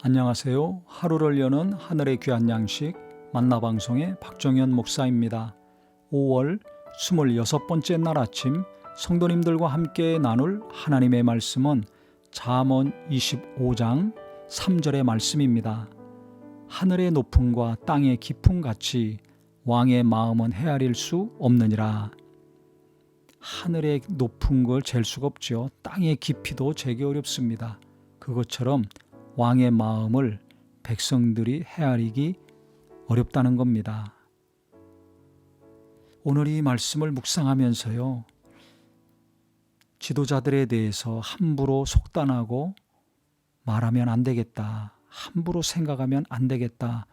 안녕하세요. 하루를 여는 하늘의 귀한 양식 만나방송의 박정현 목사입니다. 5월 26번째 날 아침 성도님들과 함께 나눌 하나님의 말씀은 잠언 25장 3절의 말씀입니다. 하늘의 높음과 땅의 깊음 같이 왕의 마음은 헤아릴 수 없느니라. 하늘의 높은 걸 잴 수가 없죠. 땅의 깊이도 재기 어렵습니다. 그것처럼 왕의 마음을 백성들이 헤아리기 어렵다는 겁니다. 오늘 이 말씀을 묵상하면서요. 지도자들에 대해서 함부로 속단하고 말하면 안 되겠다. 함부로 생각하면 안 되겠다.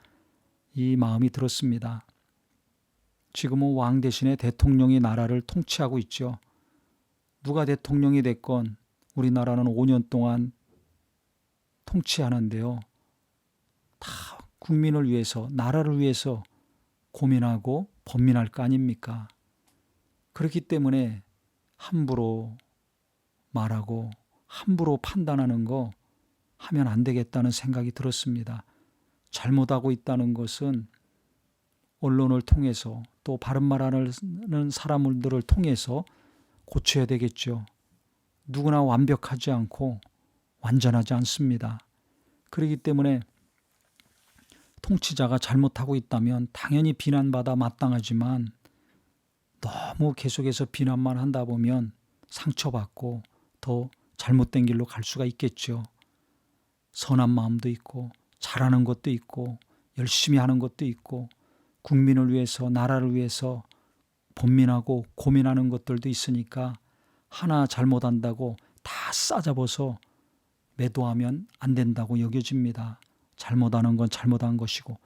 이 마음이 들었습니다. 지금은 왕 대신에 대통령이 나라를 통치하고 있죠. 누가 대통령이 됐건 우리나라는 5년 동안 통치하는데요. 다 국민을 위해서, 나라를 위해서 고민하고 번민할 거 아닙니까? 그렇기 때문에 함부로 말하고 함부로 판단하는 거 하면 안 되겠다는 생각이 들었습니다. 잘못하고 있다는 것은 언론을 통해서 또 바른 말하는 사람들을 통해서 고쳐야 되겠죠. 누구나 완벽하지 않고 완전하지 않습니다. 그렇기 때문에 통치자가 잘못하고 있다면 당연히 비난받아 마땅하지만 너무 계속해서 비난만 한다 보면 상처받고 더 잘못된 길로 갈 수가 있겠죠. 선한 마음도 있고 잘하는 것도 있고 열심히 하는 것도 있고 국민을 위해서 나라를 위해서 번민하고 고민하는 것들도 있으니까 하나 잘못한다고 다 싸잡아서 매도하면 안 된다고 여겨집니다. 잘못하는 건 잘못한 것이고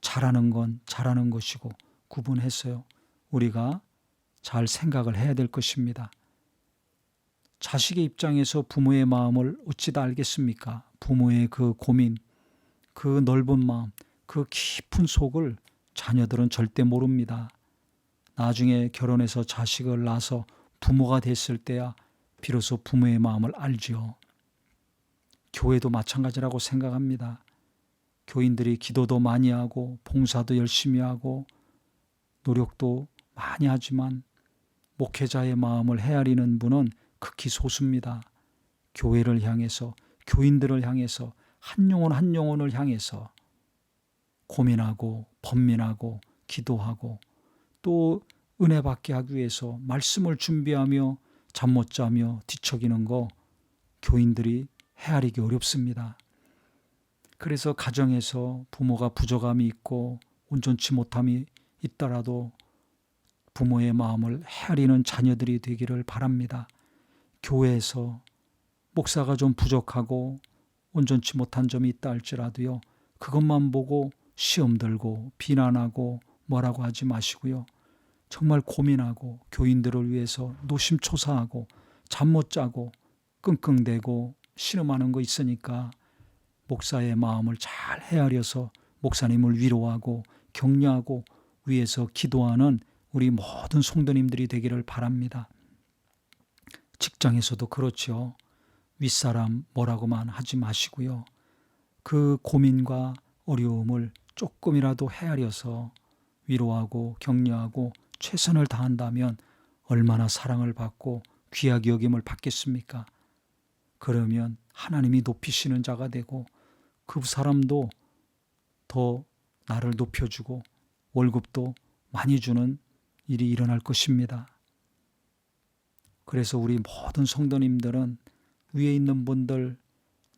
잘하는 건 잘하는 것이고 구분했어요. 우리가 잘 생각을 해야 될 것입니다. 자식의 입장에서 부모의 마음을 어찌 다 알겠습니까? 부모의 그 고민, 그 넓은 마음, 그 깊은 속을 자녀들은 절대 모릅니다. 나중에 결혼해서 자식을 낳아서 부모가 됐을 때야 비로소 부모의 마음을 알지요. 교회도 마찬가지라고 생각합니다. 교인들이 기도도 많이 하고 봉사도 열심히 하고 노력도 많이 하지만 목회자의 마음을 헤아리는 분은 극히 소수입니다. 교회를 향해서 교인들을 향해서 한 영혼 한 영혼을 향해서 고민하고 번민하고 기도하고 또 은혜 받게 하기 위해서 말씀을 준비하며 잠 못 자며 뒤척이는 거 교인들이 헤아리기 어렵습니다. 그래서 가정에서 부모가 부족함이 있고 온전치 못함이 있더라도 부모의 마음을 헤아리는 자녀들이 되기를 바랍니다. 교회에서 목사가 좀 부족하고 온전치 못한 점이 있다 할지라도요. 그것만 보고 시험 들고 비난하고 뭐라고 하지 마시고요. 정말 고민하고 교인들을 위해서 노심초사하고 잠 못 자고 끙끙대고 신음하는 거 있으니까 목사의 마음을 잘 헤아려서 목사님을 위로하고 격려하고 위해서 기도하는 우리 모든 성도님들이 되기를 바랍니다. 직장에서도 그렇죠. 윗사람 뭐라고만 하지 마시고요. 그 고민과 어려움을 조금이라도 헤아려서 위로하고 격려하고 최선을 다한다면 얼마나 사랑을 받고 귀하게 여김을 받겠습니까? 그러면 하나님이 높이시는 자가 되고 그 사람도 더 나를 높여주고 월급도 많이 주는 일이 일어날 것입니다. 그래서 우리 모든 성도님들은 위에 있는 분들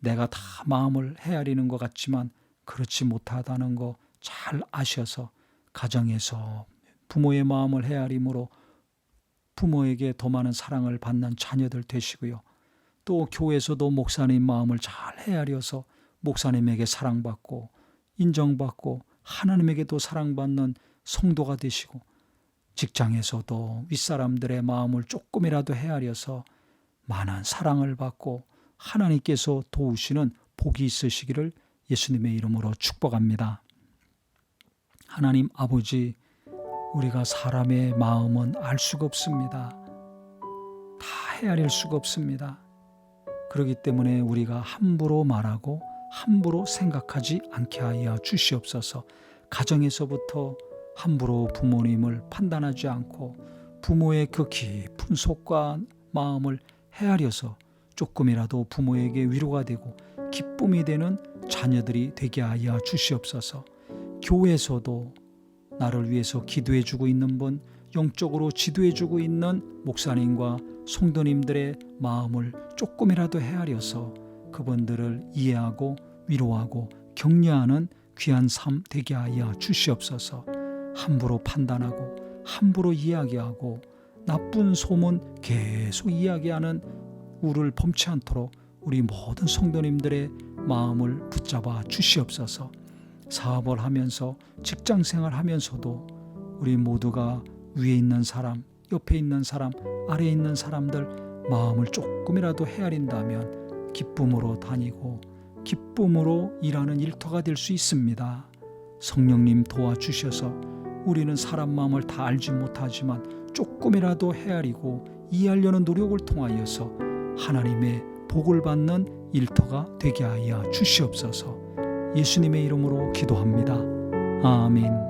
내가 다 마음을 헤아리는 것 같지만 그렇지 못하다는 거 잘 아셔서 가정에서 부모의 마음을 헤아림으로 부모에게 더 많은 사랑을 받는 자녀들 되시고요. 또 교회에서도 목사님 마음을 잘 헤아려서 목사님에게 사랑받고 인정받고 하나님에게도 사랑받는 성도가 되시고 직장에서도 윗사람들의 마음을 조금이라도 헤아려서 많은 사랑을 받고 하나님께서 도우시는 복이 있으시기를 예수님의 이름으로 축복합니다. 하나님 아버지, 우리가 사람의 마음은 알 수가 없습니다. 다 헤아릴 수가 없습니다. 그렇기 때문에 우리가 함부로 말하고 함부로 생각하지 않게 하여 주시옵소서. 가정에서부터 함부로 부모님을 판단하지 않고 부모의 그 깊은 속과 마음을 헤아려서 조금이라도 부모에게 위로가 되고 기쁨이 되는 자녀들이 되게 하여 주시옵소서. 교회에서도 나를 위해서 기도해 주고 있는 분, 영적으로 지도해 주고 있는 목사님과 성도님들의 마음을 조금이라도 헤아려서 그분들을 이해하고 위로하고 격려하는 귀한 삶 되게 하여 주시옵소서. 함부로 판단하고 함부로 이야기하고 나쁜 소문 계속 이야기하는 우를 범치 않도록 우리 모든 성도님들의 마음을 붙잡아 주시옵소서. 사업을 하면서 직장 생활 하면서도 우리 모두가 위에 있는 사람, 옆에 있는 사람, 아래에 있는 사람들 마음을 조금이라도 헤아린다면 기쁨으로 다니고 기쁨으로 일하는 일터가 될 수 있습니다. 성령님 도와주셔서 우리는 사람 마음을 다 알지 못하지만 조금이라도 헤아리고 이해하려는 노력을 통하여서 하나님의 복을 받는 일터가 되게 하여 주시옵소서. 예수님의 이름으로 기도합니다. 아멘.